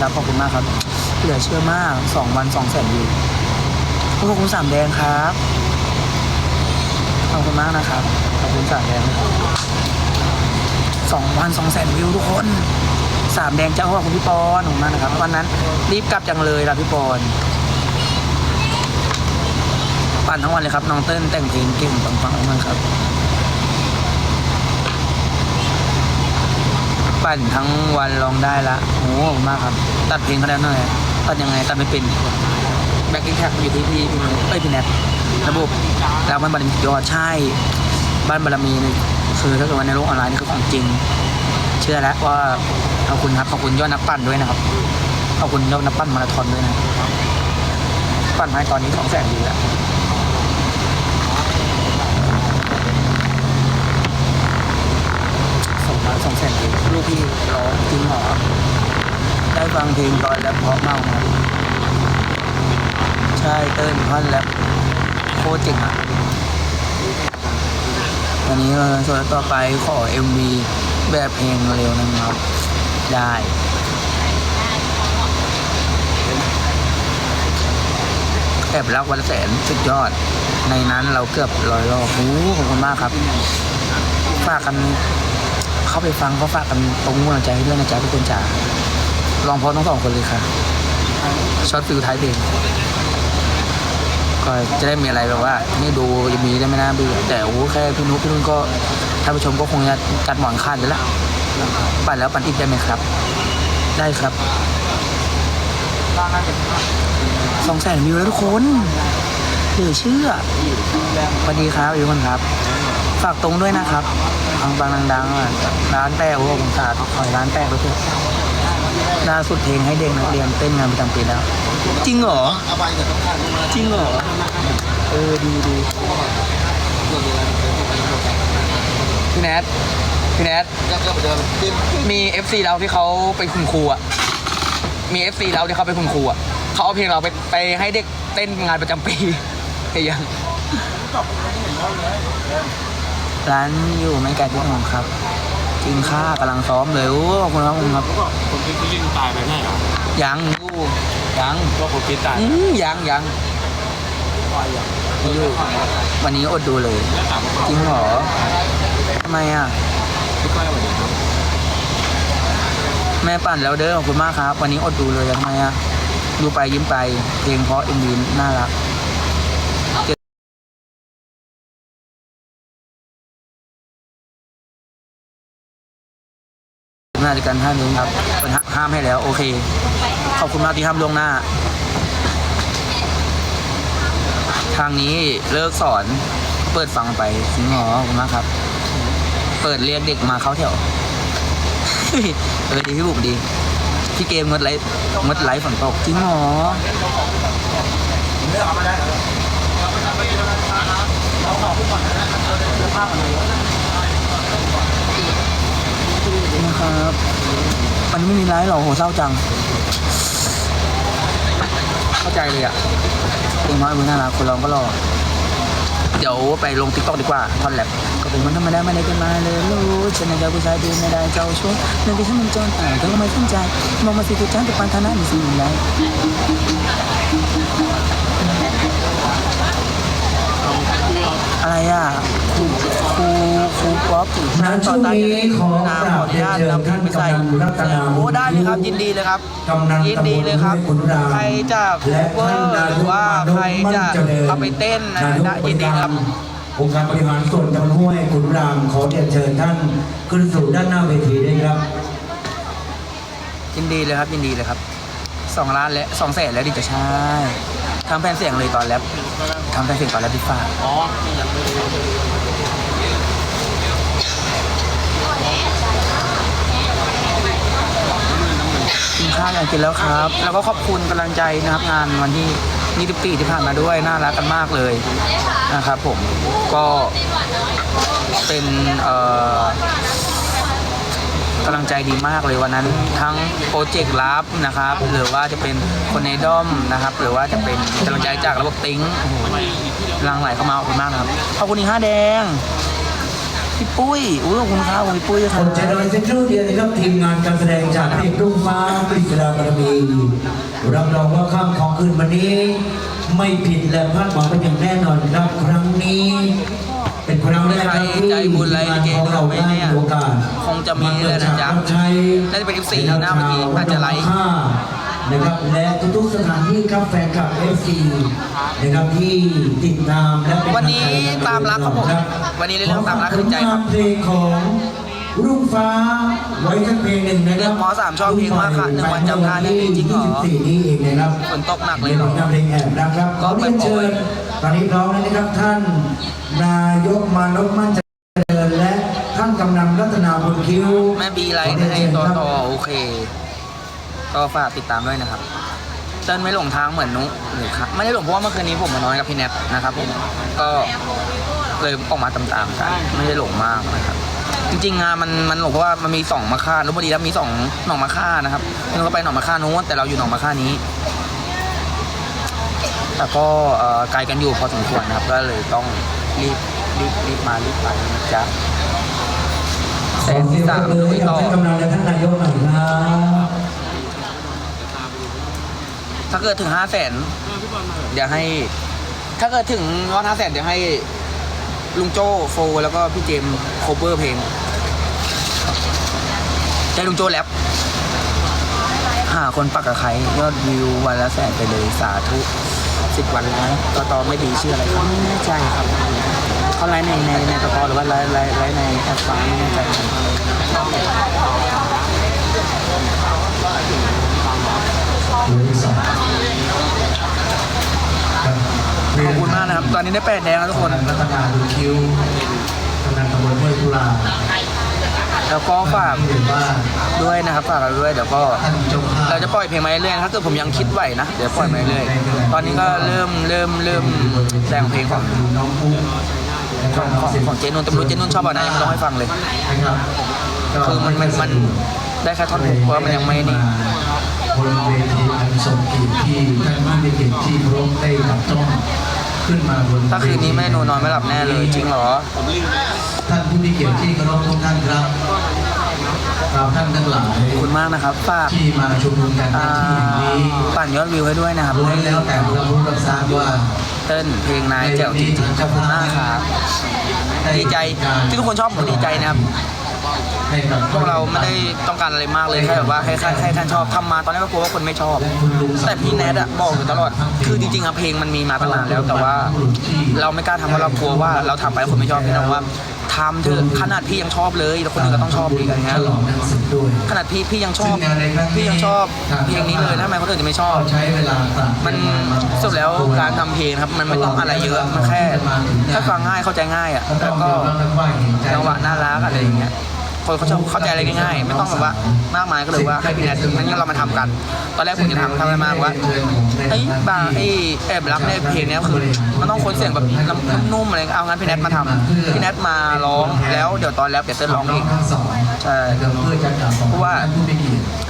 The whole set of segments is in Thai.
ครับขอบคุณมากครับเหลือเชื่อมากสองวันสองแสนวิวขอบคุณสามแดงครับขอบคุณมากนะครับขอบคุณสามแดงนะครับสองวันสองแสนวิวทุกคนสามแดงเจ้าขอบคุณพี่ปอนขอบคุณมากนะครับวันนั้น รีบกลับจังเลยล่ะพี่ปอนปั่นทั้งวันเลยครับน้องเต้นแต่งเพลงเก่งปังๆมากครับ ปั่นทั้งวันลองได้ละโอ้โหมากครับ ตัดเพลงเขาแล้วหน่อยตัดยังไงตัดไม่เป็นแบ็คกิ้งแท็กอยู่ที่พี่พี่เอ้ยพี่แนทระบบแล้วมันบารมียอดใช่ บ้านบารมีนี่คือถ้าเกิดว่าในโลกออนไลน์นี่คือของจริง เชื่อแล้วว่าขอบคุณครับขอบคุณยอดนักปั่นด้วยนะครับขอบคุณยอดนักปั่นมาราธอนด้วยนะ ปั่นมาให้ตอนนี้สองแสนดีแล้ว สองล้านสองแสนดีลูกพี่ร้องจริงเหรอได้ฟังเพลงตอนแล้วเพราะมากครับใช่เติ้ลพันแล้วโคตรเจ๋งอะวันนี้เราส่วนต่อไปขอ MV แบบเพลงเร็วนะครับ ได้แอบรักวันแสนสุดยอด ในนั้นเราเกือบร้อยรอบโอ้โหขอบคุณมากครับฝากกัน เข้าไปฟังก็ฝากกันตรงกำลังใจให้ด้วยนะจ๊ะทุกคนจ๋าลองพอทั้งสองคนเลยค่ะช็อตฟิลท้ายเพลงก็จะได้มีอะไรแบบว่านี่ดูยังมีได้ไม่น่าเบื่อแต่โอ้โหแค่พี่นุ๊กพี่นุ่นก็ท่านผู้ชมก็คงจะกัดหมอนคาดเลยละปั่นแล้วปั่นอีกได้ไหมครับ ได้ครับสองแสนวิวแล้วทุกคนเหลือเชื่อสวัสดีครับทุกคนครับ ฝากตรงด้วยนะครับฟังฟังดังๆอะร้านแป้งโอ้โหผมขาดขอยร้านแป้งด้วยเถอะล่าสุดเพลงให้เด็กนักเรียนเต้นงานประจำปีแล้ว จริงเหรอ จริงเหรอ เออดีดีพี่แนทพี่แนทก็ก็เดินจิ้มมี FC เราที่เขาเป็นคุณครูอะ มี FC เราที่เขาเป็นคุณครูอะเขาเอาเพลงเราไปไปให้เด็กเต้นงานประจำปีเฮียยัง ร้านอยู่ไม่ไกลที่ผมครับจริงค่ากำลังซ้อมเลยโอ้ขอบคุณครับขอบคุณครับคนคิดที่ยิงตายไปไหนอะยังอยู่ยังก็คนคิดตายอืมยังยังอยู่วันนี้อดดูเลยแล้วถามจริงเหรอทำไมอะพี่ก้อยสวัสดีครับแม่ปั่นแล้วเด้อขอบคุณมากครับ วันนี้อดดูเลยทำไมอะดูไปยิ้มไปเพลงเพราะเอ็มวีน่ารัก น่าจะกันท่านนี้ครับเป็นห้ามให้แล้ว โอเค ขอบคุณมากที่ห้ามล่วงหน้า ทางนี้เลิกสอนเปิดฟังไปจริงหรอขอบคุณมากครับ เปิดเรียกเด็กมาเข้าแถวเออดีพี่บุ๋มดีพี่เกมงดไลฟ์งดไลฟ์ฝนตกจริงเหรอนะครับมันไม่มีไลฟ์หรอโหเศร้าจัง เข้าใจเลยอะเพลงน้อยมือน่ารักคนร้องก็รอ เดี๋ยวไปลงติ๊กต็อกดีกว่าท่อนแรปก็เป็นคนธรรมดาไม่ได้เป็นมาเลยรู้ฉันในเจ้าผู้ชายดูไม่ได้เจ้าช่วยเรื่งที่ฉันมันจนอ่เธอก็ไม่สนใจมองมาสิทุกชั้นแต่ปันธนามีสิ่งใดอะไรอะครู ครูป๊อปณช่วงนี้ขอกราบเรียนเชิญท่านกำนันรัตนาโอ้ได้เลยครับยินดีเลยครับกำนันยินดีเลยครับตำบลห้วยขุนรามใครจะและเวอท่านร์หรือว่าใครจะเอาไปเต้นนะนายกได้ยินดีครับองค์การบริหารส่วนตำบลห้วยขุนรามขอเรียนเชิญท่านขึ้นสู่ด้านหน้าเวทีด้วยครับ ยินดีเลยครับยินดีเลยครับสองล้านและสองแสนแล้วดิจะใช่ทำแผ่นเสียงเลยตอนแรปทำแผ่นเสียงตอนแรปพี่ฟ้าอ๋อที่ยังไม่ได้กินข้าวอยางกินแล้วครับ แล้วก็ขอบคุณกำลังใจนะครับงานวันที่ 24 ที่ผ่านมาด้วยน่ารักกันมากเลยนะครับผมก็เป็นเอ่อกำลังใจดีมากเลยวันนั้น ทั้งโปรเจกต์ลับนะครับ หรือว่าจะเป็นคนในด้อมนะครับ หรือว่าจะเป็นกำลังใจจากระบบติ้งโอ้โหลังไหลเข้ามาขอบคุณมากนะครับขอบคุณอีกห้าแดง พี่ปุ้ยอุ้ยขอบคุณครับพี่ปุ้ยคครับนใจน้อยสักครู่เดียวนะครับทีมงานการแสดงจากเพลงรุ่งฟ้าปริศนาบารมีรับรองว่าข้ามของคืนวันนี้ ไม่ผิดและพลาดหวังเป็นอย่างแน่นอนครับครั้งนี้ เป็นครั้งแรกครับที่ใจบุญไรทีมงานของเราได้มีโอกาสคงจะมีเลยนะจ๊ะมาเปิดฉากรับใช้น่าจะเป็น F4 หน้าเมื่อกี้อาจจะไลฟ์ นะครับและทุกๆสถานที่ครับแฟนคลับ FC นะครับที่ติดตามและเป็วันนี้ตามรักครับผมวันนี้เรื่องตามรักคือใจครับเพลงของรุ่งฟ้าไว้สักเพลงหนึ่งนะครับเรื่องหมอสามชอบเพลงมากค่ะหนึ่งวันจำได้นี่จริงเหรอ24นี้เองนะครับฝนตกหนักเลยเหรอในผลงานเพลงแอบรักครับก็ขอไปเรียนเชิญตอนนี้พร้อมแล้วนะครับท่าน นายกมานพมั่นเจริญและท่านกำนันรัตนาบุญคิ้วแม่บีไลท์ในต่อต่อโอเค ก็ฝากติดตามด้วยนะครับ เต้นไม่หลงทางเหมือนนุหรือครับไม่ได้หลงเพราะว่าเมื่อคืนนี้ผมมานอนกับพี่แนทนะครับผมก็เลยออกมาตามๆกันไม่ได้หลงมากนะครับ จริงๆงานมันมันหลงเพราะว่ามันมีสองมาค่าลบบุรีแล้วมีสองหนองมาค่านะครับเราก็ไปหนองมาค่านู้นแต่เราอยู่หนองมาค่านี้แต่ก็ไกลกันอยู่พอสมควรนะครับ ก็เลยต้องรีบรีบรีบมารีบไปนะจ๊ะขอเสียงปรบมือให้กับท่านกำนันและท่านนายกหน่อยครับ ถ้าเกิดถึงห้าแสนเดี๋ยวให้ ถ้าเกิดถึงยอดห้าแสนเดี๋ยวให้ ลุงโจ้โฟแล้วก็พี่เจมโคเวอร์เพลงใจลุงโจ้แรปหาคนปักกับใครยอดวิววันละแสนไปเลยสาธุสิบวันแล้วต่อต่อไม่ดีชื่ออะไรครับไม่แน่ใจครับเขาไลฟ์ในในในตะกอหรือว่าไลฟ์ไลฟ์ไลฟ์ในแอปฟ้าไม่แน่ใจครับ เรื่องที่สองครับ ขอบคุณมากนะครับ ตอนนี้ได้แปดแดงแล้วทุกคนรัตนาบุญคิ้วกำนันตำบลห้วยกุลาแล้วก็ฝากเห็นว่าด้วยนะครับฝากกันด้วยเดี๋ยวก็ท่านเจ้าภาพเราจะปล่อยเพลงมาเรื่อยๆถ้าเกิดผมยังคิดไหวนะเดี๋ยวปล่อยมาเรื่อยๆตอนนี้ก็เริ่มเริ่มเริ่มแต่งเพลงของน้องปุ๊กของของของเจนุ่นแต่ไม่รู้เจนุ่นชอบอะนะยังไม่ร้องให้ฟังเลยนะครับคือมันมันมันได้แค่ท่อนฮุกเพราะว่ามันยังไม่นี่ บนเวทีอันสมเกียรติที่ท่านผู้มีเกียรติที่พระองค์ได้จับจ้องขึ้นมาบนถ้าคืนนี้ไม่ได้นอนนอนไม่หลับแน่เลยจริงเหรอ ท่านผู้มีเกียรติที่เคารพทุกท่านครับเราท่านทั้งหลายขอบคุณมากนะครับฝากที่มาชุมนุมกันณอ่าที่แห่งนี้ปั่นยอดวิวให้ด้วยนะครับล้วนแล้วแต่เรารู้รับทราบว่าเต้นเพลงนายแจ๋วจริงๆขอบคุณมากครับดีใจที่ทุกคนชอบผมดีใจนะครับให้กับ พวกเราไม่ได้ต้องการอะไรมากเลยแค่แบบว่าให้ใครให้ท่านชอบทำมาตอนแรกก็กลัวว่าคนไม่ชอบ แต่พี่แนทอะบอกอยู่ตลอด คือจริงๆอะเพลงมันมีมาตั้งนานแล้วแต่ว่า เราไม่กล้าทำเพราะเรากลัวว่าเราทำไปแล้วคนไม่ชอบพี่นะว่าทำเถอะขนาดพี่ยังชอบเลยแล้วคนอื่นก็ต้องชอบดีอะไรเงี้ยฉลองหนังสือด้วยขนาดพี่พี่ยังชอบพี่ยังชอบเพลงนี้เลยทำไมคนอื่นจะไม่ชอบมันสุดแล้วการทำเพลงครับมันไม่ต้องอะไรเยอะมันแค่แค่ฟังง่ายเข้าใจง่ายอะแล้วก็จังหวะน่ารักอะไรอย่างเงี้ย คนเขาชอบเข้าใจอะไรง่ายๆ ไม่ต้องแบบว่ามากมายก็เลยว่าให้พี่แนทงั้นเรามาทำกัน ตอนแรกผมจะทำทำอะไรมากว่าไอ้ยบางไอ้แอบรักในเพลงเนี้ยคือมันต้องคนเสียงแบบนุ่มๆอะไรเอางั้นพี่แนทมาทำพี่แนทมาร้องแล้วเดี๋ยวตอนแรปเดี๋ยวเต้นร้องเองทั้งสองใช่เพื่อจะกราบเพราะว่า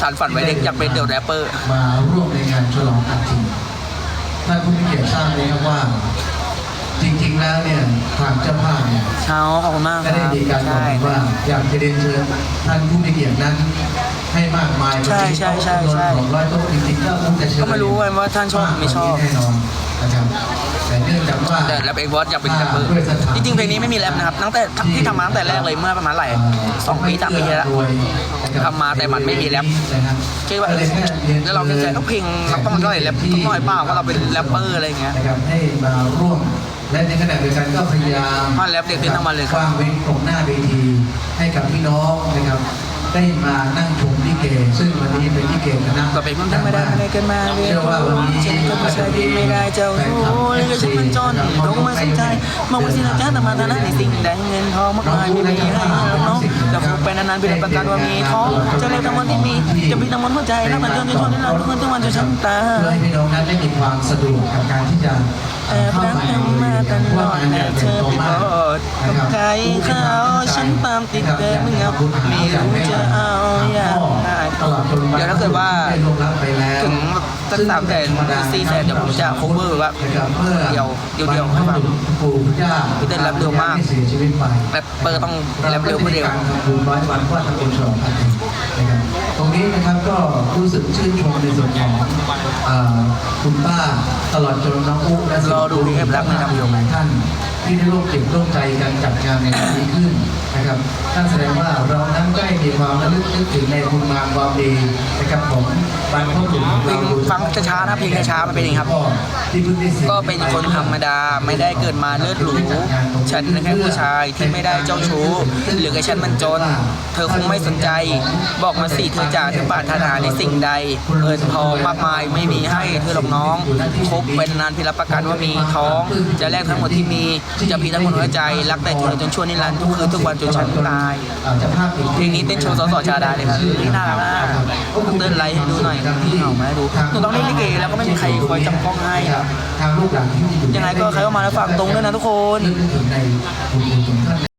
สารฝันไว้เด็กอยากเป็นเดี่ยวแรปเปอร์ มาร่วมในงานฉลองอัฐิท่านผู้มีเกียรติทราบไหมครับว่า ๆแล้วเนี่ยทางเจ้าภาพเนี่ยเช้าขอบคุณมากคก็รับได้มีการบอกใช่ ว่าอยากจะเรียนเชิญท่านผู้มีเกียรตินั้น ให้มากมายใช่ใช่ใช่ใช่จำนวนของร้อยโต๊ะจริงๆก็คงจะเชิญก็ไม่รู้ว่าท่านชอบหรือไม่ชอบ แน่นอนนะครับแต่เนื่องจากว่า แต่แรปเองบอสอยากเป็นแรปเปอร์จริงๆเพลงนี้ไม่มีแรปนะครับตั้งแต่ที่ทำมาตั้งแต่แรกเลยเมื่อประมาณหลายสองปีสามปีแล้ว ทำมาแต่มันไม่มีแรป คิดว่าเออแล้วเราคิดใจต้องเพลงเราต้องก็เลยแรปต้องหน่อยเปล่าว่าเราเป็นแรปเปอร์อะไรอย่างเงี้ย นะครับให้มาร่วม และในขณะเดียวกันก็พยายามมาแรปเด็กเต้นทั้งวันเลยครับ วางเว้นตรงหน้าเวทีให้กับพี่น้องนะครับ ได้มานั่งชมลิ เกซึ่งวันนี้เป็นลิเกคณะก็เป็นคนธรรมดาไม่ได้เกินมาเรียนเชื่อว่าวันนี้ฉันก็ไม่ใช่ที่ไม่ได้เจ้ารู้เลยก็ฉันมันจนลงมาสนใจมองว่าสินะจ๊ะแต่มาฐานะในสิ่งใดเงินทองมากมายไม่มีให้หรอกน้องจะคบไปนานๆเป็นประกันว่ามีท้องจะเรียกทั้งวันที่มีจะมีทั้งวันหัวใจรักมันจนจนชนที่เราทุกคนทุกวันจนฉันตาเพื่อให้พี่น้องนั้นได้มีความสะดวกกับการที่จะแอบรักกันมาตลอดแต่เธอไปบอกกับใครเขาฉันตามติดเดินไม่เหงาไม่รู้จะเอาอย่างไรตลอดจนวันเดี๋ยวถ้าเกิดว่าได้ลงรับไปแล้วถึงแบบสักสามแสนสี่แสนเดี๋ยวผมจะ cover แบบว่านะครับเมื่อเดียวเดียวเดียวบรรพบุรุษปู่ย่าพี่เต้นแรปเร็วมากได้เสียชีวิตไปแรปเปอร์ต้องแรปเร็วเพื่อเร็วการทำบุญร้อยวันว่าทำบุญฉลองพันปีนะครับตรงนี้นะครับก็รู้สึกชื่นชมในส่วนของอ่าคุณป้าตลอดจนน้องอุ๊และรอดู PF รักนะครับโยมหลายท่าน ที่ได้ร่วมเก็บร่วมใจกันจัดงานในครั้งนี้ขึ้นนะครับนั่นแสดงว่าเรานั้นได้มีความระลึกนึกถึงในคุณงามความดี ครับของบรรพบุรุษของเพลเรางฟังช้าๆนะเพลงช้าๆมันเป็นอย่างนี้ครับที่เพิ่งได้สียก็เป็นคนธรรมดาไม่ได้เกิดมาเลือดหรู ฉันเป็นแค่ผู้ชายที่ไม่ได้เจ้าชู้ หรือไอ้ฉันมันจน เธอคงไม่สนใจ บอกมาสิเธอจากเธอปรารถนาในสิ่งใดเงินทองมากมายไม่มีให้เธอหรอกน้องคบเป็นนานพี่รับประกันว่ามีท้อง จะแลกทั้งหมดที่มีจะพีทั้งหมดหัวใจ รักแต่เธอจนชั่วนิรันดร์ทุกคืนทุกวันจนฉันตายเพลงนี้เต้นโชว์สอสอชาดาเลยครับนี่น่ารักมากต้องเต้นไลฟ์ให้ดูหน่อยพี่เหงาไหมดูหนูต้องเล่นลิเกแล้วก็ไม่มีใครคอยจับกล้องให้ทางลูกหลานที่อยู่ยังไงก็ใครเข้ามาแล้วฝากตรงด้วยนะทุกคนนึกถึงในบุญคุณของท่าน